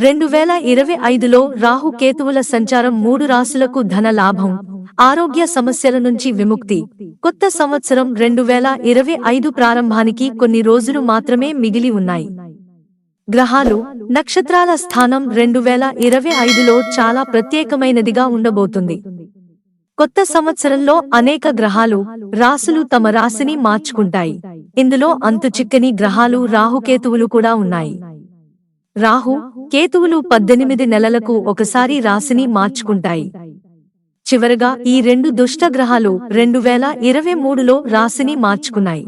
రెండు వేల ఇరవై ఐదులో రాహు కేతువుల సంచారం మూడు రాసులకు ధన లాభం ఆరోగ్య సమస్యల నుంచి విముక్తి. కొత్త సంవత్సరం రెండు వేల ఇరవై ఐదు ప్రారంభానికి కొన్ని రోజులు మాత్రమే మిగిలి ఉన్నాయి. గ్రహాలు నక్షత్రాల స్థానం రెండు వేల ఇరవై ఐదులో చాలా ప్రత్యేకమైనదిగా ఉండబోతుంది. కొత్త సంవత్సరంలో అనేక గ్రహాలు రాసులు తమ రాశిని మార్చుకుంటాయి. ఇందులో అంతు చిక్కని గ్రహాలు రాహుకేతువులు కూడా ఉన్నాయి. రాహు కేతువులు పద్దెనిమిది నెలలకు ఒకసారి రాశిని మార్చుకుంటాయి. చివరగా ఈ రెండు దుష్ట గ్రహాలు రెండు వేల ఇరవై మూడులో రాశిని మార్చుకున్నాయి.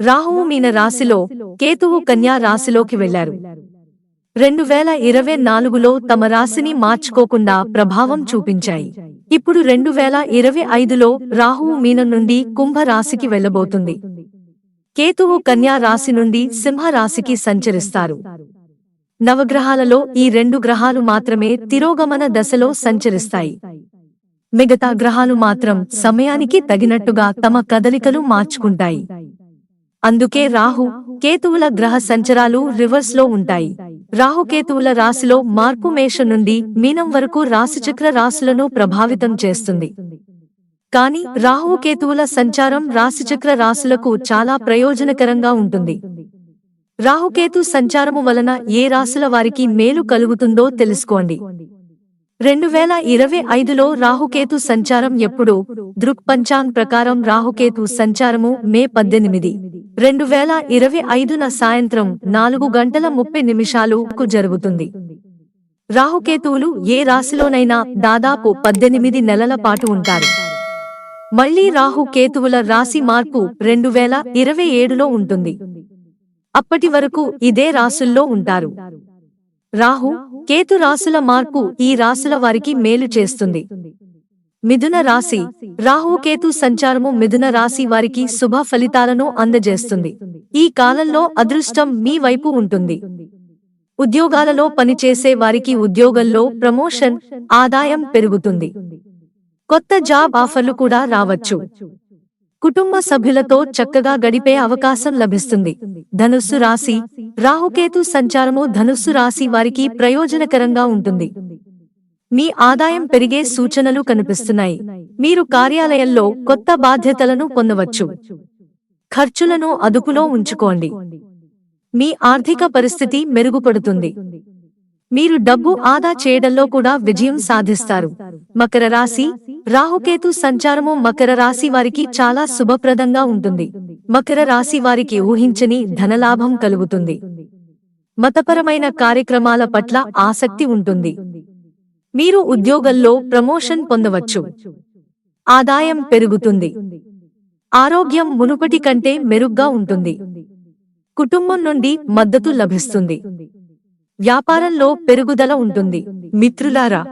రాహువు మీన రాశిలో కేతువు కన్యా రాశిలోకి వెళ్ళారు రెండు వేల ఇరవై నాలుగులో తమ రాశిని మార్చుకోకుండా ప్రభావం చూపించాయి. ఇప్పుడు రెండు వేల ఇరవై ఐదులో రాహువు మీనం నుండి కుంభ రాశికి వెళ్ళబోతుంది కేతువు కన్యా రాశి నుండి సింహ రాశికి సంచరిస్తారు. నవగ్రహాలలో ఈ రెండు గ్రహాలు మాత్రమే తిరోగమన దశలో సంచరిస్తాయి. మిగతా గ్రహాలు మాత్రం సమయానికి తగినట్టుగా తమ కదలికలు మార్చుకుంటాయి. అందుకే రాహు కేతువుల గ్రహ సంచరాలు రివర్స్లో ఉంటాయి రాహుకేతువుల రాశిలో మార్పు మేష నుండి మీనం వరకు రాశిచక్ర రాశులను ప్రభావితం చేస్తుంది. కాని రాహుకేతువుల సంచారం రాశిచక్ర రాశులకు చాలా ప్రయోజనకరంగా ఉంటుంది. రాహుకేతు సంచారము వలన ఏ రాశుల వారికి మేలు కలుగుతుందో తెలుసుకోండి. రెండు వేల ఇరవై ఐదులో రాహుకేతు సంచారం ఎప్పుడు? దృక్పంచాంగ్ ప్రకారం రాహుకేతు సంచారము మే పద్దెనిమిది. రెండు వేల ఇరవై ఐదున సాయంత్రం నాలుగు గంటల ముప్పై నిమిషాలుకు జరుగుతుంది. రాహుకేతువులు ఏ రాశిలోనైనా దాదాపు పద్దెనిమిది నెలల పాటు ఉంటారు. మళ్ళీ రాహు కేతువుల రాశి మార్పు రెండు వేల ఇరవై ఏడులో ఉంటుంది. అప్పటి వరకు ఇదే రాసుల్లో ఉంటారు. రాహు కేతు రాసుల మార్పు ఈ రాసుల వారికి మేలు చేస్తుంది. మిథున రాశి రాహు కేతు సంచారము మిథున రాశి వారికి శుభ ఫలితాలను అందజేస్తుంది. ఈ కాలంలో అదృష్టం మీ వైపు ఉంటుంది. ఉద్యోగాలలో పనిచేసే వారికి ఉద్యోగంలో ప్రమోషన్ ఆదాయం పెరుగుతుంది. కొత్త జాబ్ ఆఫర్లు కూడా రావచ్చు. కుటుంబ సభ్యులతో చక్కగా గడిపే అవకాశం లభిస్తుంది. ధనుస్సు రాశి రాహుకేతు సంచారము ధనుస్సు రాశి వారికి ప్రయోజనకరంగా ఉంటుంది. మీ ఆదాయం పెరిగే సూచనలు కనిపిస్తున్నాయి. మీరు కార్యాలయంలో కొత్త బాధ్యతలను పొందవచ్చు. ఖర్చులను అదుపులో ఉంచుకోండి. మీ ఆర్థిక పరిస్థితి మెరుగుపడుతుంది. మీరు డబ్బు ఆదా చేయడంలో కూడా విజయం సాధిస్తారు. మకర రాశి రాహుకేతు సంచారము మకర రాశి వారికి చాలా శుభప్రదంగా ఉంటుంది. మకర రాశి వారికి ఊహించని ధనలాభం కలుగుతుంది. మతపరమైన కార్యక్రమాల పట్ల ఆసక్తి ఉంటుంది. మీరు ఉద్యోగంలో ప్రమోషన్ పొందవచ్చు. ఆదాయం పెరుగుతుంది. ఆరోగ్యం మునుపటి కంటే మెరుగ్గా ఉంటుంది. కుటుంబం నుండి మద్దతు లభిస్తుంది. వ్యాపారంలో పెరుగుదల ఉంటుంది. మిత్రులారా